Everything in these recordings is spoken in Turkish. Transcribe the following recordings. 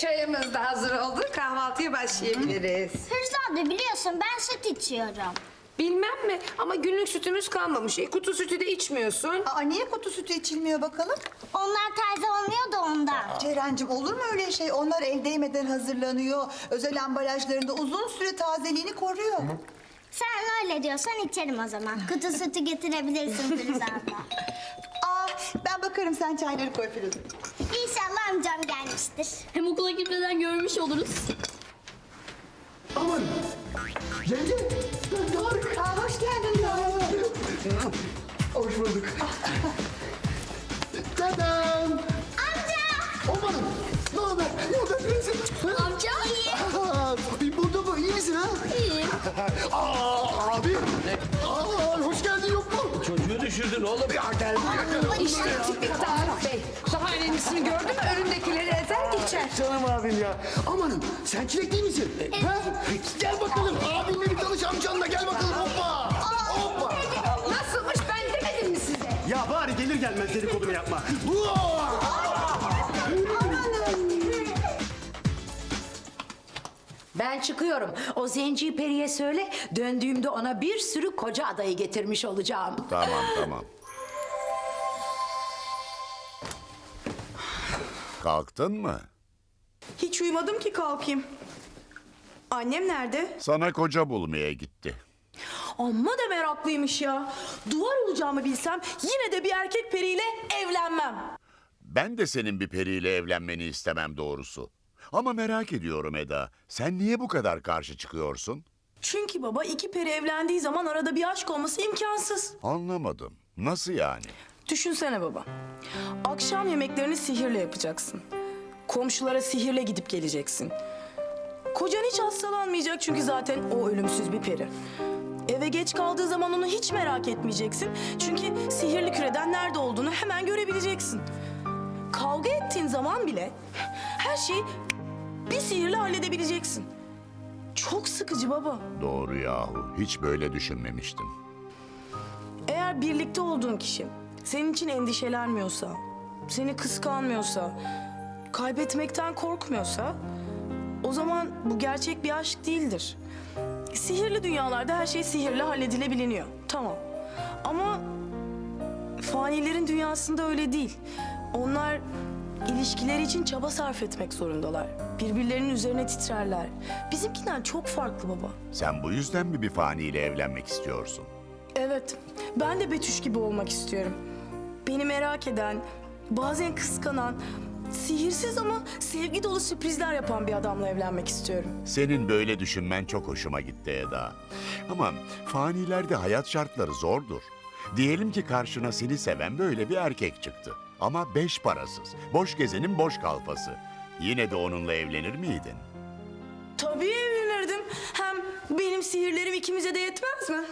Çayımız da hazır oldu. Kahvaltıya başlayabiliriz. Firuze biliyorsun ben süt içiyorum. Bilmem mi ama günlük sütümüz kalmamış. E, kutu sütü de içmiyorsun. Aa, niye kutu sütü içilmiyor bakalım? Onlar taze olmuyor da ondan. Ceren'cim olur mu öyle şey? Onlar el değmeden hazırlanıyor. Özel ambalajlarında uzun süre tazeliğini koruyor. Sen öyle diyorsan içerim o zaman. Kutu sütü getirebilirsin Firuze abla. Aa, ben bakarım sen çayları koy Firuze. Amcam gelmiştir. Hem okula gitmeden görmüş oluruz. Aman! Yenge! Aa, hoş geldin ya. Hoş bulduk. Dedem! Amca! Amanın! Ne haber? Ne haber prensim? Amca iyi. Aa, burada mı? İyi misin ha? İyi. Aa, abi! Aa, düşürdün oğlum. Geldim. İşte tipik Tarık Bey. Daha önemlisini gördün mü önündekileri ezer geçer. Canım abim ya. Amanın sen çilek değil misin? Ha? Gel bakalım abinle bir tanış amcanla gel bakalım hoppa. Hoppa. Nasılmış ben demedim mi size? Ya bari gelir gelmez dedikodumu yapma. Ben çıkıyorum. O zenci periye söyle, döndüğümde ona bir sürü koca adayı getirmiş olacağım. Tamam tamam. Kalktın mı? Hiç uyumadım ki kalkayım. Annem nerede? Sana koca bulmaya gitti. Amma da meraklıymış ya. Duvar olacağımı bilsem yine de bir erkek periyle evlenmem. Ben de senin bir periyle evlenmeni istemem doğrusu. Ama merak ediyorum Eda. Sen niye bu kadar karşı çıkıyorsun? Çünkü baba iki peri evlendiği zaman arada bir aşk olması imkansız. Anlamadım. Nasıl yani? Düşünsene baba. Akşam yemeklerini sihirle yapacaksın. Komşulara sihirle gidip geleceksin. Kocan hiç hastalanmayacak çünkü zaten o ölümsüz bir peri. Eve geç kaldığı zaman onu hiç merak etmeyeceksin. Çünkü sihirli küreden nerede olduğunu hemen görebileceksin. Kavga ettiğin zaman bile her şeyi bir sihirle halledebileceksin. Çok sıkıcı baba. Doğru yahu. Hiç böyle düşünmemiştim. Eğer birlikte olduğun kişi senin için endişelenmiyorsa, seni kıskanmıyorsa, kaybetmekten korkmuyorsa o zaman bu gerçek bir aşk değildir. Sihirli dünyalarda her şey sihirle halledilebiliniyor. Tamam. Ama fanilerin dünyasında öyle değil. Onlar ilişkileri için çaba sarf etmek zorundalar. Birbirlerinin üzerine titrerler. Bizimkinden çok farklı baba. Sen bu yüzden mi bir faniyle evlenmek istiyorsun? Evet, ben de Betüş gibi olmak istiyorum. Beni merak eden, bazen kıskanan, sihirsiz ama sevgi dolu sürprizler yapan bir adamla evlenmek istiyorum. Senin böyle düşünmen çok hoşuma gitti Eda. Ama fanilerde hayat şartları zordur. Diyelim ki karşına seni seven böyle bir erkek çıktı. Ama beş parasız, boş gezenin boş kalfası. Yine de onunla evlenir miydin? Tabii evlenirdim. Hem benim sihirlerim ikimize de yetmez mi?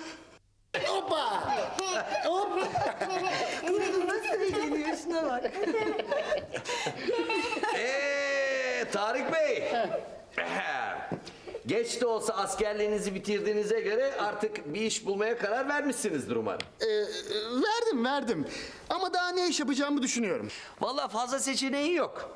Ee, Tarık Bey. Geç de olsa askerliğinizi bitirdiğinize göre artık bir iş bulmaya karar vermişsinizdir umarım. Ee, verdim verdim. Ama daha ne iş yapacağımı düşünüyorum. Vallahi fazla seçeneğin yok.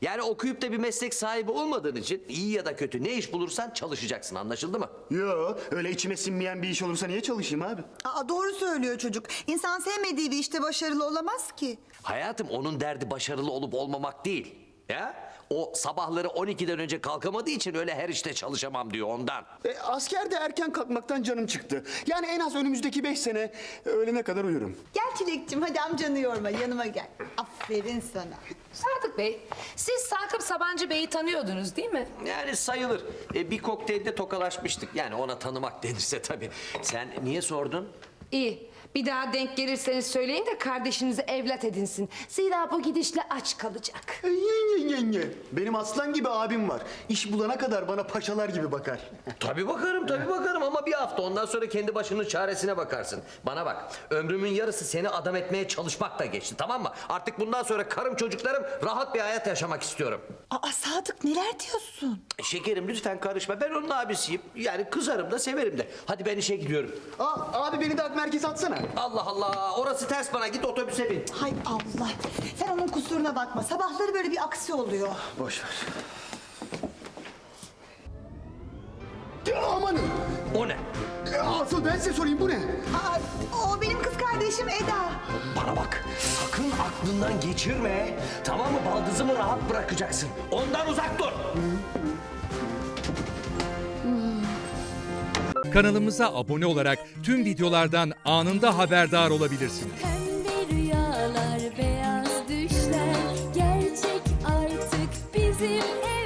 Yani okuyup da bir meslek sahibi olmadığın için iyi ya da kötü ne iş bulursan çalışacaksın anlaşıldı mı? Yo öyle içime sinmeyen bir iş olursa niye çalışayım abi? Aa, doğru söylüyor çocuk. İnsan sevmediği bir işte başarılı olamaz ki. Hayatım onun derdi başarılı olup olmamak değil. Ya? O sabahları 12'den önce kalkamadığı için öyle her işte çalışamam diyor ondan. E, askerde erken kalkmaktan canım çıktı. Yani en az önümüzdeki beş sene öğlene kadar uyurum. Gel Çilek'cim hadi amcanı yorma yanıma gel. Aferin sana. Sadık Bey, siz Sakıp Sabancı Bey'i tanıyordunuz değil mi? Yani sayılır. E, bir kokteylde tokalaşmıştık. Yani ona tanımak denirse tabii. Sen niye sordun? İyi. Bir daha denk gelirseniz söyleyin de kardeşinizi evlat edinsin. Zira bu gidişle aç kalacak. Yenge yenge. Benim aslan gibi abim var. İş bulana kadar bana paşalar gibi bakar. Tabii bakarım, tabii bakarım ama bir hafta ondan sonra kendi başının çaresine bakarsın. Bana bak, ömrümün yarısı seni adam etmeye çalışmakla geçti tamam mı? Artık bundan sonra karım çocuklarım rahat bir hayat yaşamak istiyorum. Aa Sadık neler diyorsun? E, Şekerim lütfen karışma. Ben onun abisiyim. Yani kızarım da severim de. Hadi ben işe gidiyorum. Aa, abi beni de ak merkeze atsana. Allah Allah. Orası ters bana. Git otobüse bin. Hay Allah. Sen onun kusuruna bakma. Sabahları böyle bir aksi oluyor. Boş ver. Ya Amanın. O ne? Asıl ben size sorayım bu ne? Aa, o benim kız kardeşim Eda. Bana bak. Sakın aklından geçirme. Tamam mı? Baldızımı rahat bırakacaksın. Ondan uzak dur. Kanalımıza abone olarak tüm videolardan anında haberdar olabilirsiniz. Rüyalar, beyaz düşler gerçek artık bizim